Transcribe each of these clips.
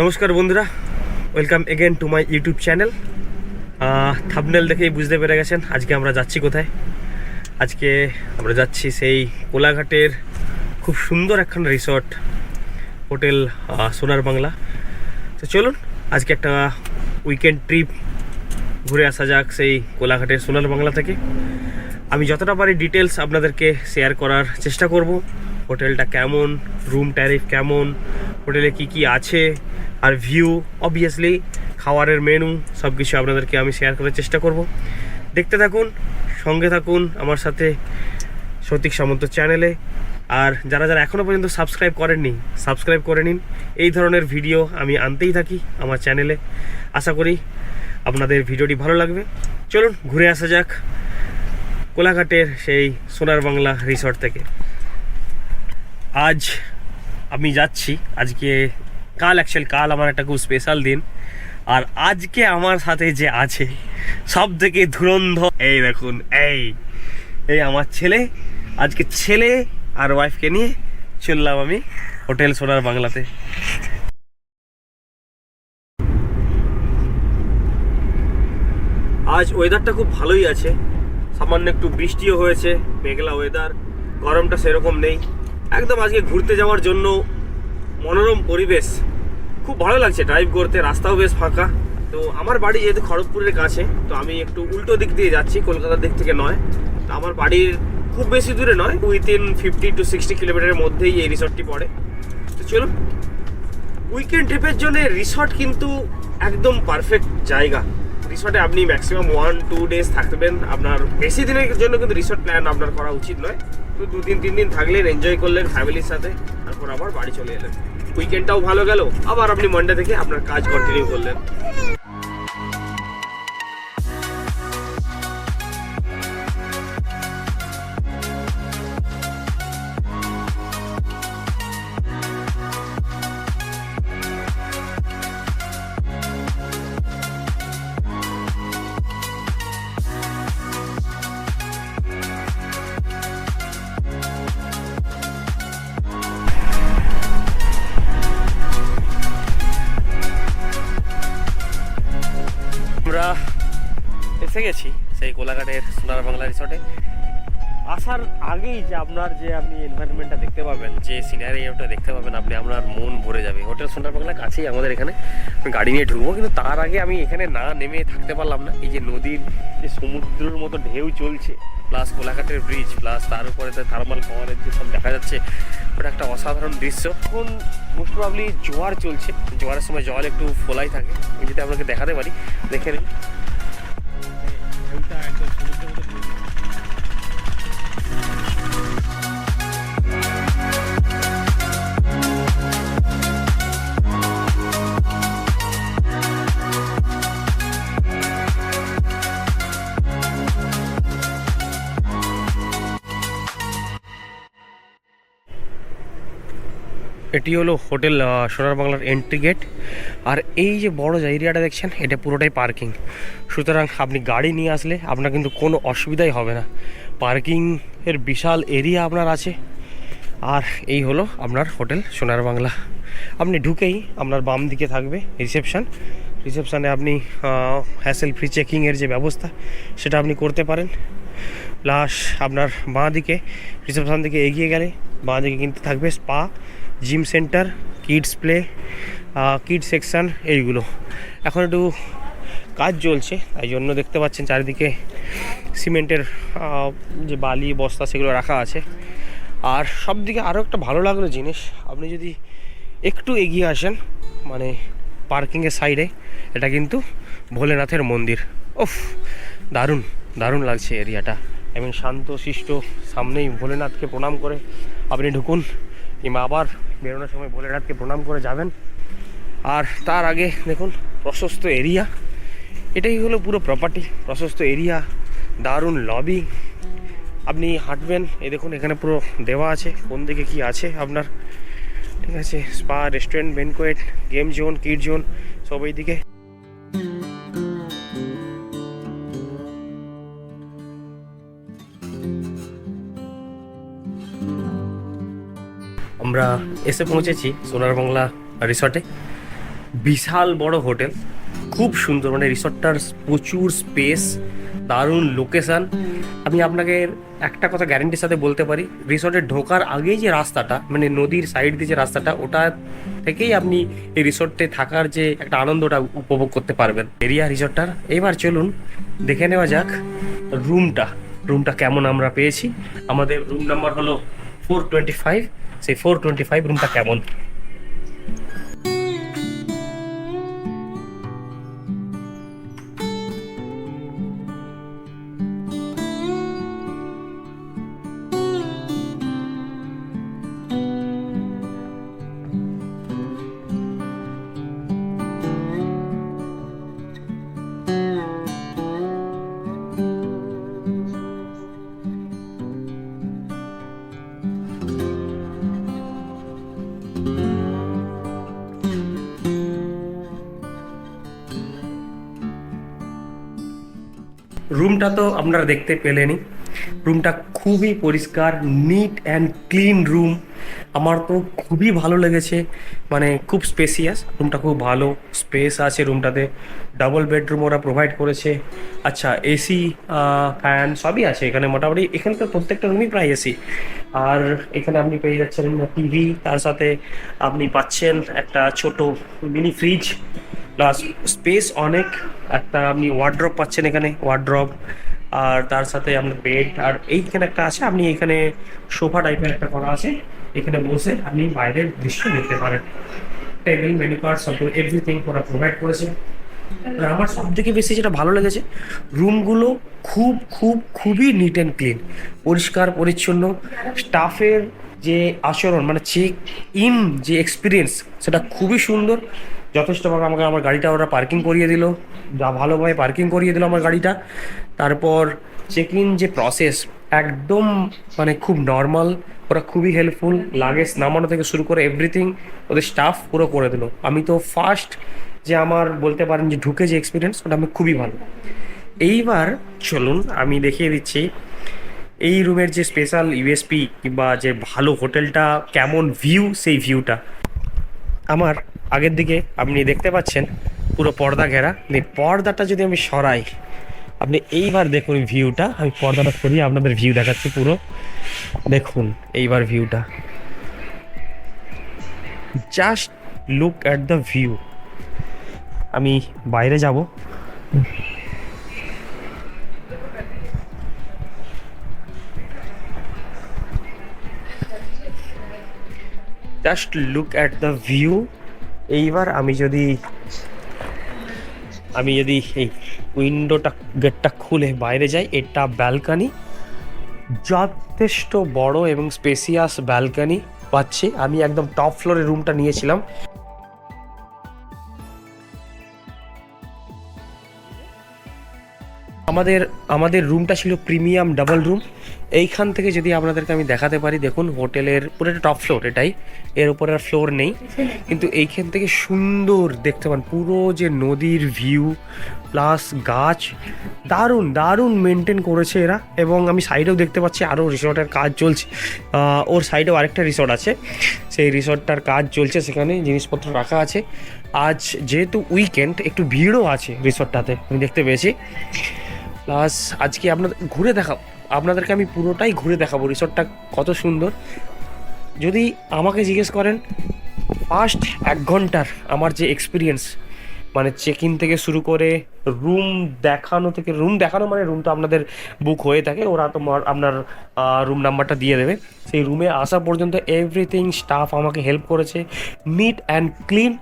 নমস্কার বন্ধুরা welcome again to my YouTube channel thumbnail দেখেই বুঝতে পেরে গেছেন আজকে আমরা যাচ্ছি কোথায়। আজকে আমরা যাচ্ছি সেই কোলাঘাটের খুব সুন্দর একখান রিসর্ট হোটেল সোনার বাংলা। তো চলুন, আজকে একটা উইকেন্ড ট্রিপ ঘুরে আসা যাক সেই কোলাঘাটের সোনার বাংলা থেকে। আমি যতটা পারি ডিটেলস আপনাদেরকে শেয়ার করার চেষ্টা করব। হোটেলটা কেমন রুম ট্যারিফ কেমন হোটেলে কি কি আছে আর ভিউ অবভিয়াসলি খাওয়ারের মেনু সব কিছু আপনাদেরকে আমি শেয়ার করার চেষ্টা করব। দেখতে থাকুন, সঙ্গে থাকুন আমার সাথে সতীক সামন্ত চ্যানেলে আর যারা যারা এখনও পর্যন্ত সাবস্ক্রাইব করেননি সাবস্ক্রাইব করে নিন। এই ধরনের ভিডিও আমি আনতেই থাকি আমার চ্যানেলে আশা করি আপনাদের ভিডিওটি ভালো লাগবে। চলুন ঘুরে আসা যাক কোলাঘাটের সেই সোনার বাংলা রিসর্ট থেকে। আজ আমি যাচ্ছি। আজকে কাল অ্যাকচুয়াল কাল আমার একটা খুব স্পেশাল দিন। আর আজকে আমার সাথে যে আছে সব থেকে ধুরন্ধ, এই দেখুন, এই এই আমার ছেলে। আজকে ছেলে আর ওয়াইফকে নিয়ে চললাম আমি হোটেল সোনার বাংলাতে। আজ ওয়েদারটা খুব ভালোই আছে। সামান্য একটু বৃষ্টিও হয়েছে, মেঘলা ওয়েদার গরমটা সেরকম নেই। একদম আজকে ঘুরতে যাওয়ার জন্য মনোরম পরিবেশ। খুব ভালো লাগছে ড্রাইভ করতে, রাস্তাও বেশ ফাঁকা। তো আমার বাড়ি যেহেতু খড়গপুরের কাছে, তো আমি একটু উল্টো দিক দিয়ে যাচ্ছি, কলকাতার দিক থেকে নয়। তো আমার বাড়ির খুব বেশি দূরে নয় উইথিন ফিফটি টু সিক্সটি কিলোমিটারের মধ্যেই এই রিসর্টটি পড়ে। তো চলুন উইকেন্ড ট্রিপের জন্য রিসর্ট কিন্তু একদম পারফেক্ট জায়গা। রিসর্টে আপনি ম্যাক্সিমাম ওয়ান টু ডেজ থাকবেন। আপনার বেশি দিনের জন্য কিন্তু রিসর্ট প্ল্যান আপনার করা উচিত নয়। তো দু দিন, তিন দিন থাকলেন এনজয় করলেন ফ্যামিলির সাথে, তারপর আবার বাড়ি চলে এলেন। উইকেন্ডটাও ভালো গেল, আবার আপনি মানডে থেকে আপনার কাজ কন্টিনিউ করলেন। আমরা এসে গেছি সেই কোলাঘাটের সোনার বাংলা রিসর্টে আসার আগেই যে আপনার যে আপনি এনভায়রনমেন্টটা দেখতে পাবেন, যে সিনারিওটা দেখতে পাবেন, আপনি আপনার মন ভরে যাবে। হোটেল সোনার বাংলা কাছেই আমাদের এখানে আমি গাড়ি নিয়ে ঢুকবো, কিন্তু তার আগে আমি এখানে না নেমে থাকতে পারলাম না। এই যে নদীর যে সমুদ্রের মতো ঢেউ চলছে প্লাস কোলাঘাটের ব্রিজ প্লাস তার উপরে থার্মাল পাওয়ারের যে সব দেখা যাচ্ছে, ওটা একটা অসাধারণ দৃশ্য। এখন মোস্ট প্রবলি জোয়ার চলছে। জোয়ারের সময় জল একটু ফোলাই থাকে। যদি আপনাকে দেখাতে পারি, দেখে নিন। একদম এটি হলো হোটেল সোনার বাংলার এন্ট্রি গেট আর এই যে বড় এরিয়াটা দেখছেন, এটা পুরোটাই পার্কিং সুতরাং আপনি গাড়ি নিয়ে আসলে আপনার কিন্তু কোনো অসুবিধাই হবে না। পার্কিং এর বিশাল এরিয়া আপনার আছে। আর এই হলো আপনার হোটেল, সোনার বাংলা। আপনি ঢুকেই আপনার বাম দিকে থাকবে রিসেপশান রিসেপশানে আপনি হ্যাসেল ফ্রি চেকিংয়ের যে ব্যবস্থা, সেটা আপনি করতে পারেন। প্লাস আপনার বাঁ দিকে রিসেপশান দিকে এগিয়ে গেলে বাঁ দিকে কিন্তু থাকবে spa gym centre, kids play kid section, এইগুলো। এখন একটু কাজ চলছে, তাই জন্য দেখতে পাচ্ছেন চারিদিকে সিমেন্টের যে বালি, বস্তা সেগুলো রাখা আছে। আর সব দিকে আরও একটা ভালো লাগল জিনিস, আপনি যদি একটু এগিয়ে আসেন মানে পার্কিংয়ের সাইডে, এটা কিন্তু ভোলেনাথের মন্দির। ওফ দারুণ দারুণ লাগছে এরিয়াটা। এবং শান্ত, শিষ্ট, সামনেই ভোলেনাথকে প্রণাম করে আপনি ঢুকুন। কিংবা আবার বেরোনোর সময় বলে ভোলেনাথকে প্রণাম করে যাবেন। আর তার আগে দেখুন, প্রশস্ত এরিয়া। এটাই হলো পুরো প্রপার্টি প্রশস্ত এরিয়া, দারুণ লবি আপনি হাঁটবেন, এই দেখুন এখানে পুরো দেওয়া আছে, কোন দিকে কি আছে আপনার। ঠিক আছে spa restaurant banquet game zone kid zone সব এইদিকে। আমরা এসে পৌঁছেছি সোনার বাংলা রিসর্টে। বিশাল বড় হোটেল, খুব সুন্দর মানে রিসর্টটার প্রচুর স্পেস, দারুণ লোকেশান। আমি আপনাকে একটা কথা গ্যারেন্টির সাথে বলতে পারি, রিসর্টে ঢোকার আগেই যে রাস্তাটা মানে নদীর সাইড দিয়ে যে রাস্তাটা, ওটা থেকেই আপনি এই রিসর্টে থাকার যে একটা আনন্দটা উপভোগ করতে পারবেন। এরিয়া রিসর্টটার, এবার চলুন দেখে নেওয়া যাক রুমটা। রুমটা কেমন আমরা পেয়েছি? আমাদের রুম নাম্বার হলো ফোর টোয়েন্টি ফাইভ সেই ফোর টোয়েন্টি ফাইভ রুমটা কেমন? রুমটা তো আপনারা দেখতে পেলেনই। রুমটা খুবই পরিষ্কার নিট অ্যান্ড ক্লিন রুম আমার তো খুবই ভালো লেগেছে মানে খুব স্পেসিয়াস রুমটা খুব ভালো স্পেস আছে রুমটাতে ডাবল বেডরুম ওরা প্রোভাইড করেছে। আচ্ছা এসি ফ্যান সবই আছে এখানে মোটামুটি। এখানে তো প্রত্যেকটা রুমই প্রায় এসি আর এখানে আপনি পেয়ে যাচ্ছেন টিভি তার সাথে আপনি পাচ্ছেন একটা ছোট মিনি ফ্রিজ প্লাস স্পেস অনেক, একটা আপনি ওয়ার্ড্রপ পাচ্ছেন এখানে ওয়ার্ড্রপ আর তার সাথে আপনার বেড আর এইখানে একটা আছে, আপনি এখানে সোফা টাইপের একটা করা আছে, এখানে বসে আপনি বাইরের দৃশ্য দেখতে পারেন। টেবিল মেনু কার্ড সব এভরিথিং ওরা প্রোভাইড করেছে। আর আমার সব থেকে বেশি যেটা ভালো লেগেছে রুমগুলো খুব খুব, খুবই নিট অ্যান্ড ক্লিন পরিষ্কার, পরিচ্ছন্ন। স্টাফের যে আচরণ মানে চেক ইন যে এক্সপিরিয়েন্স সেটা খুবই সুন্দর। যথেষ্টভাবে আমাকে আমার গাড়িটা ওরা পার্কিং করিয়ে দিল। যা ভালোভাবে পার্কিং করিয়ে দিল আমার গাড়িটা। তারপর চেক ইন যে প্রসেস একদম মানে খুব নর্মাল ওরা খুবই হেল্পফুল লাগেজ নামানো থেকে শুরু করে এভরিথিং ওদের স্টাফ পুরো করে দিল। আমি তো ফার্স্ট যে আমার বলতে পারেন যে ঢুকে যে এক্সপিরিয়েন্স ওটা আমি খুবই ভালো। এইবার চলুন, আমি দেখিয়ে দিচ্ছি, এই রুমের যে স্পেশাল ইউএসপি কিংবা যে ভালো হোটেলটা কেমন ভিউ সেই ভিউটা আমার আগের দিকে আপনি দেখতে পাচ্ছেন পুরো পর্দা ঘেরা। পর্দাটা যদি আমি সরাই, আপনি এইবার দেখুন ভিউটা। আমি পর্দাটা সরিয়ে আপনাদের ভিউ দেখাচ্ছি পুরো। দেখুন এইবার ভিউটা just look at the view আমি বাইরে যাব। Just look at the view এইবার আমি যদি আমি যদি এই উইন্ডোটা, গেটটা খুলে বাইরে যাই, এটা ব্যালকানি, যথেষ্ট বড় এবং স্পেসিয়াস ব্যালকানি পাচ্ছি। আমি একদম টপ ফ্লোরে রুমটা নিয়েছিলাম। আমাদের আমাদের রুমটা ছিল প্রিমিয়াম ডাবল রুম এইখান থেকে যদি আপনাদেরকে আমি দেখাতে পারি, দেখুন হোটেলের পুরো একটা টপ ফ্লোর এটাই। এর উপরে আর ফ্লোর নেই। কিন্তু এইখান থেকে সুন্দর দেখতে পান, পুরো যে নদীর ভিউ প্লাস গাছ, দারুণ দারুণ মেনটেন করেছে এরা। এবং আমি সাইডেও দেখতে পাচ্ছি আরও রিসর্টের কাজ চলছে। ওর সাইডেও আরেকটা রিসর্ট আছে। সেই রিসর্টটার কাজ চলছে সেখানে, জিনিসপত্র রাখা আছে। আজ যেহেতু উইকেন্ড একটু ভিড়ও আছে রিসর্টটাতে আমি দেখতে পেয়েছি। প্লাস আজকে আপনাদের, ঘুরে দেখাবো আপনাদেরকে আমি পুরোটাই ঘুরে দেখাবো রিসর্টটা কত সুন্দর। যদি আমাকে জিজ্ঞেস করেন ফার্স্ট এক ঘণ্টার আমার যে এক্সপিরিয়েন্স মানে চেক ইন থেকে শুরু করে রুম দেখানো থেকে রুম দেখানো মানে রুম তো আপনাদের বুক হয়ে থাকে, ওরা তোমার আপনার রুম নাম্বারটা দিয়ে দেবে। সেই রুমে আসা পর্যন্ত এভরিথিং স্টাফ আমাকে হেল্প করেছে নিট অ্যান্ড ক্লিন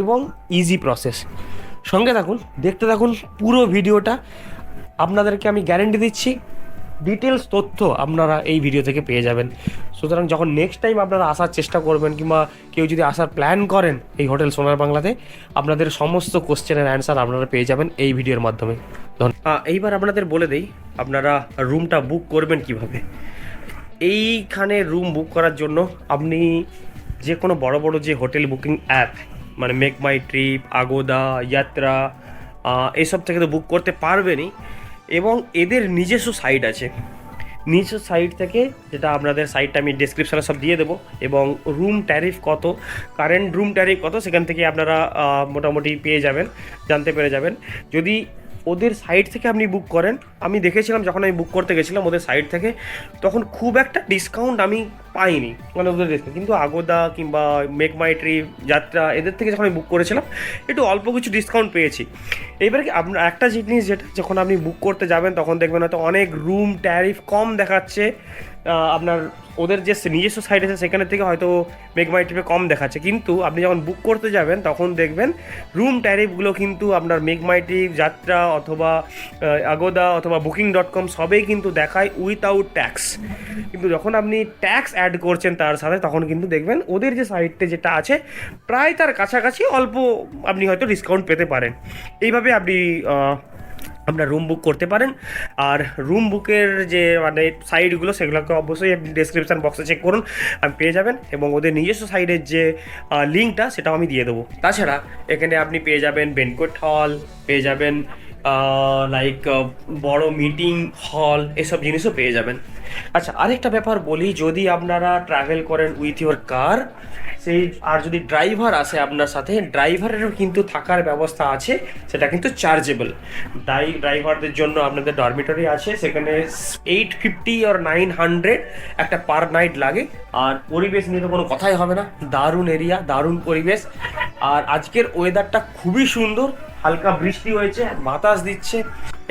এবং ইজি প্রসেস সঙ্গে থাকুন, দেখতে থাকুন পুরো ভিডিওটা আপনাদেরকে আমি গ্যারেন্টি দিচ্ছি ডিটেলস তথ্য আপনারা এই ভিডিও থেকে পেয়ে যাবেন। সুতরাং যখন নেক্সট টাইম আপনারা আসার চেষ্টা করবেন কিংবা কেউ যদি আসার প্ল্যান করেন এই হোটেল সোনার বাংলাতে, আপনাদের সমস্ত কোশ্চেনের অ্যান্সার আপনারা পেয়ে যাবেন এই ভিডিওর মাধ্যমে। এইবার আপনাদের বলে দেই, আপনারা রুমটা বুক করবেন কীভাবে? এইখানে রুম বুক করার জন্য আপনি যে কোনো বড় বড় যে হোটেল বুকিং অ্যাপ মানে make my trip Agoda Yatra এসব থেকে তো বুক করতে পারবেনই। এবং এদের নিজস্ব সাইট আছে। নিজস্ব সাইট থেকে যেটা আপনাদের সাইটটা আমি ডিসক্রিপশানে সব দিয়ে দেবো এবং রুম ট্যারিফ কত কারেন্ট রুম ট্যারিফ কত, সেখান থেকে আপনারা মোটামুটি পেয়ে যাবেন, জানতে পেরে যাবেন। যদি ওদের সাইট থেকে আপনি বুক করেন। আমি দেখেছিলাম যখন আমি বুক করতে গেছিলাম ওদের সাইট থেকে, তখন খুব একটা ডিসকাউন্ট আমি পাইনি মানে ওদের discount। কিন্তু আগোদা কিংবা মেক মাই ট্রিপ যাত্রা, এদের থেকে যখন আমি বুক করেছিলাম, একটু অল্প কিছু ডিসকাউন্ট পেয়েছি। এবারে কি আপনার একটা জিনিস যেটা, যখন আপনি বুক করতে যাবেন, তখন দেখবেন হয়তো অনেক রুম ট্যারিফ কম দেখাচ্ছে। আপনার ওদের যে নিজস্ব সাইট আছে, সেখানে থেকে হয়তো মেক মাই ট্রিপে কম দেখাচ্ছে। কিন্তু আপনি যখন বুক করতে যাবেন, তখন দেখবেন রুম ট্যারিফগুলো কিন্তু আপনার মেক মাই ট্রিপ যাত্রা অথবা আগোদা অথবা বুকিং ডট কম সবেই কিন্তু দেখায় উইথাউট ট্যাক্স কিন্তু যখন আপনি ট্যাক্স অ্যাড করছেন তার সাথে, তখন কিন্তু দেখবেন ওদের যে সাইটে যেটা আছে, প্রায় তার কাছাকাছি অল্প আপনি হয়তো ডিসকাউন্ট পেতে পারেন। এইভাবে আপনি আপনার রুম বুক করতে পারেন। আর রুম বুকের যে মানে সাইটগুলো সেগুলোকে অবশ্যই আপনি ডেসক্রিপশান বক্সে চেক করুন আপনি পেয়ে যাবেন। এবং ওদের নিজস্ব সাইডের যে লিঙ্কটা সেটাও আমি দিয়ে দেবো। তাছাড়া, এখানে আপনি পেয়ে যাবেন বেনকোট হল পেয়ে যাবেন লাইক বড় মিটিং হল এসব জিনিসও পেয়ে যাবেন। আচ্ছা আরেকটা ব্যাপার বলি, যদি আপনারা ট্রাভেল করেন উইথ ইউর কার সেই আর যদি ড্রাইভার আসে আপনার সাথে ড্রাইভারেরও কিন্তু থাকার ব্যবস্থা আছে, সেটা কিন্তু চার্জেবল ড্রাই ড্রাইভারদের জন্য আপনাদের ডরমিটরি আছে, সেখানে এইট ফিফটি আর নাইন হান্ড্রেড একটা পার নাইট লাগে, আর পরিবেশ নিয়ে তো কোনো কথাই হবে না। দারুণ এরিয়া দারুণ পরিবেশ। আর আজকের ওয়েদারটা খুবই সুন্দর, হালকা বৃষ্টি হয়েছে, বাতাস দিচ্ছে।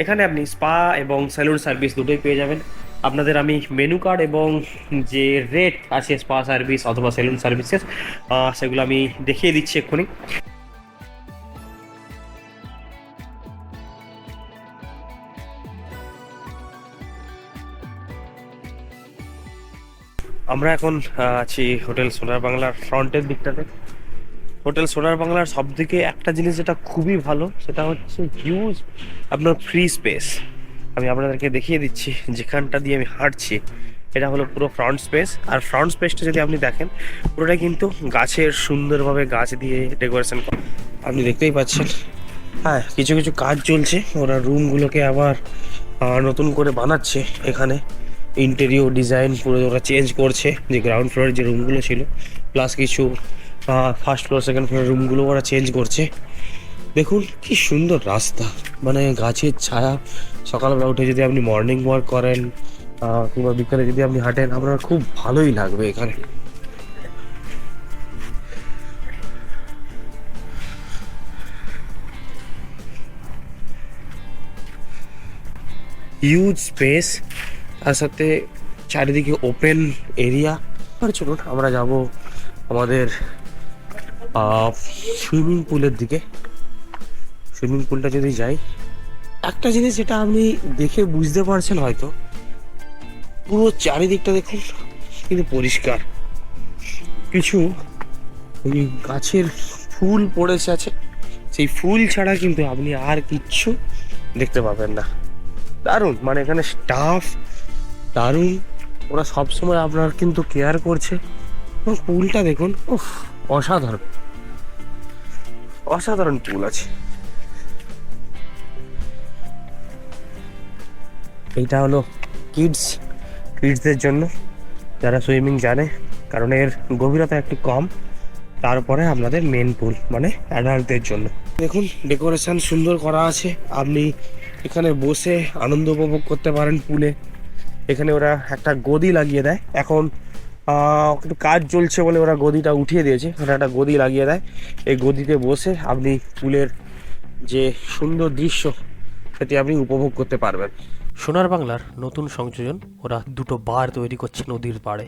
এখানে আপনি স্পা এবং স্যালুন সার্ভিস দুটোই পেয়ে যাবেন। আপনাদের আমি মেনু কার্ড এবং যে রেট আছে স্পা সার্ভিস অথবা সেলুন সার্ভিসের সেগুলো আমি দেখিয়ে দিচ্ছি এক্ষুনি। আমরা এখন আছি হোটেল সোনার বাংলার ফ্রন্টের দিকটাতে। হোটেল সোনার বাংলার সব থেকে একটা জিনিস যেটা খুবই ভালো, সেটা হচ্ছে হিউজ আপনার ফ্রি স্পেস আমি আপনাদেরকে দেখিয়ে দিচ্ছি যেখানটা দিয়ে আমি হাঁটছি। এটা হলো পুরো ফ্রন্ট স্পেস আর ফ্রন্ট স্পেসটা যদি আপনি দেখেন পুরোটাই কিন্তু গাছের সুন্দরভাবে গাছ দিয়ে ডেকোরেশন করা। আপনি দেখতেই পাচ্ছেন। হ্যাঁ কিছু কিছু কাজ চলছে। ওরা রুমগুলোকে আবার নতুন করে বানাচ্ছে এখানে। ইন্টেরিয়র ডিজাইন পুরো ওরা চেঞ্জ করছে। যে গ্রাউন্ড ফ্লোরের যে রুমগুলো ছিল প্লাস কিছু ফার্স্ট ফ্লোর সেকেন্ড ফ্লোর রুমগুলো ওরা চেঞ্জ করছে। দেখুন, কি সুন্দর রাস্তা। মানে গাছের ছায়া সকালবেলা উঠে যদি আপনি মর্নিং ওয়াক করেন কিংবা বিকালে যদি আপনি হাঁটেন, আপনার খুব ভালোই লাগবে এখানে। হিউজ স্পেস তার সাথে চারিদিকে ওপেন এরিয়া আর চলুন, আমরা যাব আমাদের সুইমিং পুলের দিকে। সুইমিং পুলটা যদি যাই একটা জিনিস যেটা আপনি দেখে বুঝতে পারছেন হয়তো, পুরো চারিদিকটা দেখুন, কিন্তু পরিষ্কার। কিছু ওই গাছের ফুল পড়েছে আছে, সেই ফুল ছাড়া কিন্তু আপনি আর কিচ্ছু দেখতে পাবেন না। দারুণ মানে এখানে স্টাফ দারুণ, ওরা সবসময় আপনার কিন্তু কেয়ার করছে। এবং পুলটা দেখুন, উফ, অসাধারণ। অসাধারণ পুল আছে। এইটা হলো কিডস কিডসদের জন্য যারা সুইমিং জানে, কারণ এর গভীরতা একটু কম। তারপরে আপনাদের মেন পুল মানে অ্যাডাল্টদের জন্য। দেখুন ডেকোরেশন সুন্দর করা আছে। আপনি এখানে বসে আনন্দ উপভোগ করতে পারেন পুলে এখানে ওরা একটা গদি লাগিয়ে দেয়। এখন একটু কাজ চলছে বলে ওরা গদিটা উঠিয়ে দিয়েছে। ওরা একটা গদি লাগিয়ে দেয়। এই গদিতে বসে আপনি পুলের যে সুন্দর দৃশ্য, সেটি আপনি উপভোগ করতে পারবেন। সোনার বাংলার নতুন সংযোজন, ওরা দুটো বার তৈরি করছে নদীর পাড়ে।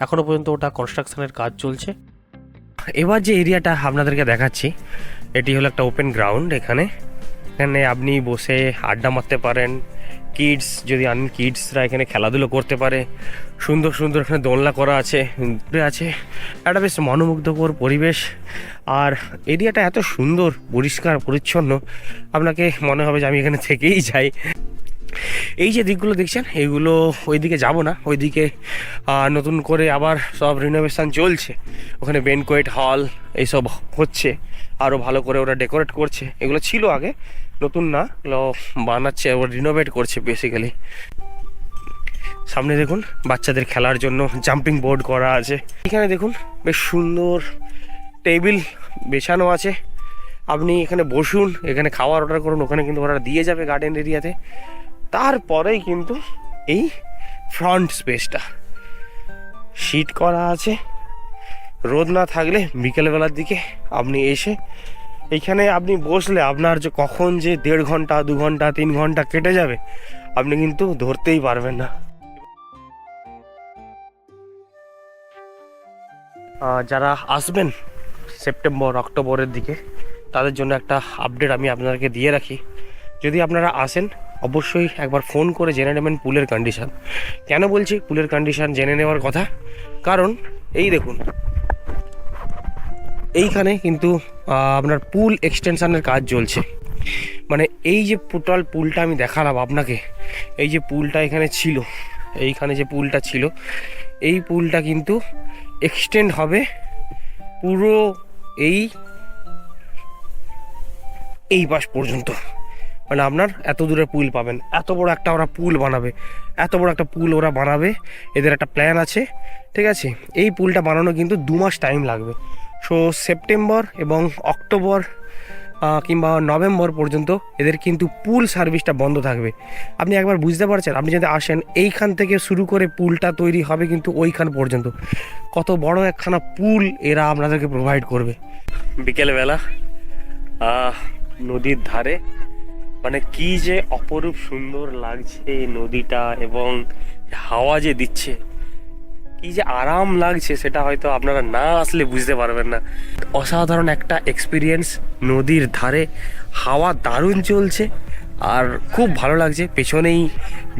এখনও পর্যন্ত ওটা কনস্ট্রাকশনের কাজ চলছে। এবার যে এরিয়াটা আপনাদেরকে দেখাচ্ছি, এটি হলো একটা ওপেন গ্রাউন্ড এখানে। এখানে আপনি বসে আড্ডা মারতে পারেন কিডস যদি আনেন কিডসরা এখানে খেলাধুলো করতে পারে। সুন্দর সুন্দর এখানে দোলনা করা আছে আছে। একটা বেশ মনোমুগ্ধকর পরিবেশ। আর এরিয়াটা এত সুন্দর, পরিষ্কার, পরিচ্ছন্ন। আপনাকে মনে হবে যে আমি এখানে থেকেই যাই। এই যে দিকগুলো দেখছেন এইগুলো ওইদিকে যাব না, ওইদিকে নতুন করে আবার সব রিনোভেশন চলছে। ওখানে বেনকোয়েট হল এইসব হচ্ছে আরও ভালো করে ওরা ডেকোরেট করছে। এগুলো ছিল আগে, নতুন না বানাচ্ছে ওরা রিনোভেট করছে বেসিক্যালি সামনে দেখুন, বাচ্চাদের খেলার জন্য জাম্পিং বোর্ড করা আছে। এখানে দেখুন, বেশ সুন্দর টেবিল বেছানো আছে। আপনি এখানে বসুন, এখানে খাওয়ার অর্ডার করুন, ওখানে কিন্তু ওরা দিয়ে যাবে গার্ডেন এরিয়াতে তারপরেই কিন্তু এই ফ্রন্ট স্পেসটা শীট করা আছে। রোদ না থাকলে বিকেলবেলার দিকে আপনি এসে এখানে আপনি বসলে আপনার যে কখন যে দেড় ঘণ্টা, দু ঘণ্টা, তিন ঘণ্টা কেটে যাবে, আপনি কিন্তু ধরতেই পারবেন না। যারা আসবেন সেপ্টেম্বর, অক্টোবরের দিকে, তাদের জন্য একটা আপডেট আমি আপনাদেরকে দিয়ে রাখি। যদি আপনারা আসেন অবশ্যই একবার ফোন করে জেনে নেবেন পুলের কন্ডিশান কেন বলছি পুলের কন্ডিশান জেনে নেওয়ার কথা? কারণ এই দেখুন, এইখানে কিন্তু আপনার পুল এক্সটেনশানের কাজ চলছে। মানে এই যে টোটাল পুলটা আমি দেখালাম আপনাকে, এই যে পুলটা এখানে ছিল, এইখানে যে পুলটা ছিল, এই পুলটা কিন্তু এক্সটেন্ড হবে পুরো এই এই পাশ পর্যন্ত। মানে আপনার এত দূরে পুল পাবেন। এত বড় একটা ওরা পুল বানাবে। এত বড় একটা পুল ওরা বানাবে। এদের একটা প্ল্যান আছে। ঠিক আছে? এই পুলটা বানানো কিন্তু দু মাস টাইম লাগবে। সো সেপ্টেম্বর এবং অক্টোবর কিংবা নভেম্বর পর্যন্ত এদের কিন্তু পুল সার্ভিসটা বন্ধ থাকবে। আপনি একবার বুঝতে পারছেন? আপনি যদি আসেন, এইখান থেকে শুরু করে পুলটা তৈরি হবে কিন্তু ওইখান পর্যন্ত। কত বড় একখানা পুল এরা আপনাদেরকে প্রোভাইড করবে। বিকেলবেলা নদীর ধারে মানে কি যে অপরূপ সুন্দর লাগছে নদীটা এবং হাওয়া যে দিচ্ছে, কি যে আরাম লাগছে সেটা হয়তো আপনারা না আসলে বুঝতে পারবেন না। অসাধারণ একটা এক্সপিরিয়েন্স নদীর ধারে, হাওয়া দারুণ চলছে আর খুব ভালো লাগছে। পেছনেই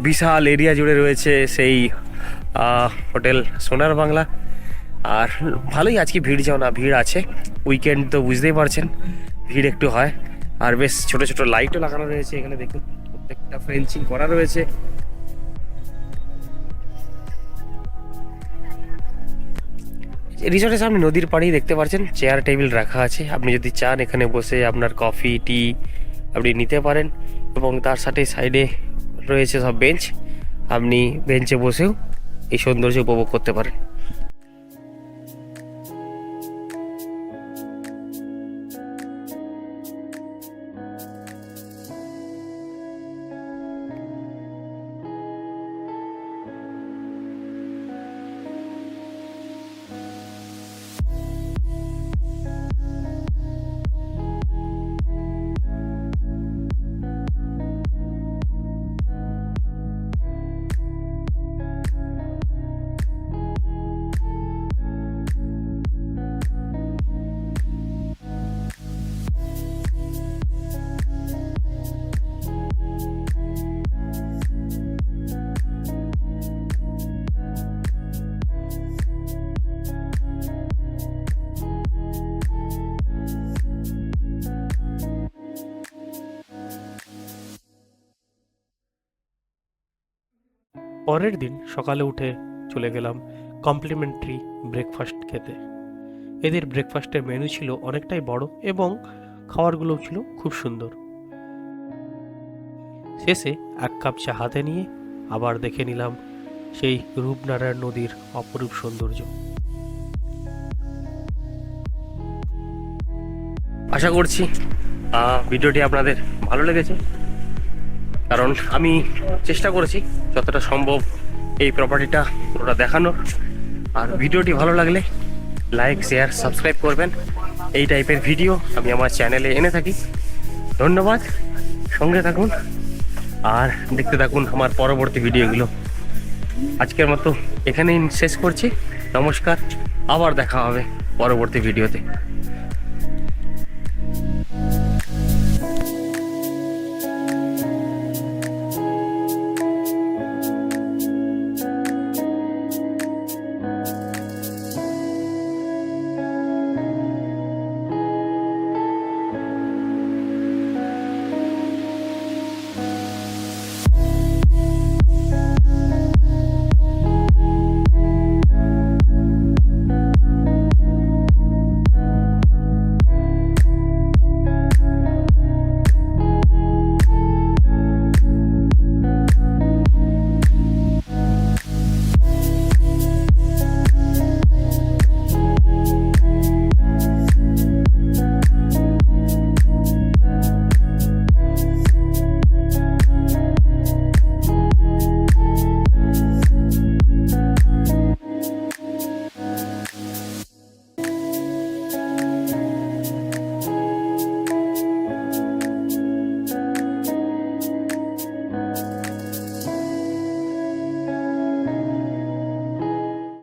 বিশাল এরিয়া জুড়ে রয়েছে সেই হোটেল সোনার বাংলা। আর ভালোই আজকে ভিড় যাও না ভিড় আছে। উইকেন্ড তো বুঝতেই পারছেন, ভিড় একটু হয়। আর বেশ ছোট ছোট লাইটও লাগানো রয়েছে এখানে, দেখুন। প্রত্যেকটা ফেন্সিং করা রয়েছে। রিসর্টের সামনে নদীর পাড়েই দেখতে পাচ্ছেন চেয়ার টেবিল রাখা আছে। আপনি যদি চান, এখানে বসে আপনার কফি টি আপনি নিতে পারেন এবং তার সাথে সাইডে রয়েছে সব বেঞ্চ আপনি বেঞ্চে বসেও এই সৌন্দর্য উপভোগ করতে পারেন। পরের দিন সকালে উঠে চলে গেলাম কমপ্লিমেন্টারি ব্রেকফাস্ট খেতে। এদের ব্রেকফাস্টের মেনু ছিল অনেকটাই বড় এবং খাবারগুলোও ছিল খুব সুন্দর। শেষে এক কাপ চা হাতে নিয়ে আবার দেখে নিলাম সেই রূপনারায়ণ নদীর অপরূপ সৌন্দর্য। আশা করছি ভিডিওটি আপনাদের ভালো লেগেছে। কারণ আমি চেষ্টা করেছি যতটা সম্ভব এই প্রপার্টিটা পুরোটা দেখানোর। আর ভিডিওটি ভালো লাগলে লাইক শেয়ার সাবস্ক্রাইব করবেন। এই টাইপের ভিডিও আমি আমার চ্যানেলে এনে থাকি। ধন্যবাদ। সঙ্গে থাকুন। আর দেখতে থাকুন আমার পরবর্তী ভিডিওগুলো আজকের মতো এখানেই শেষ করছি। নমস্কার। আবার দেখা হবে পরবর্তী ভিডিওতে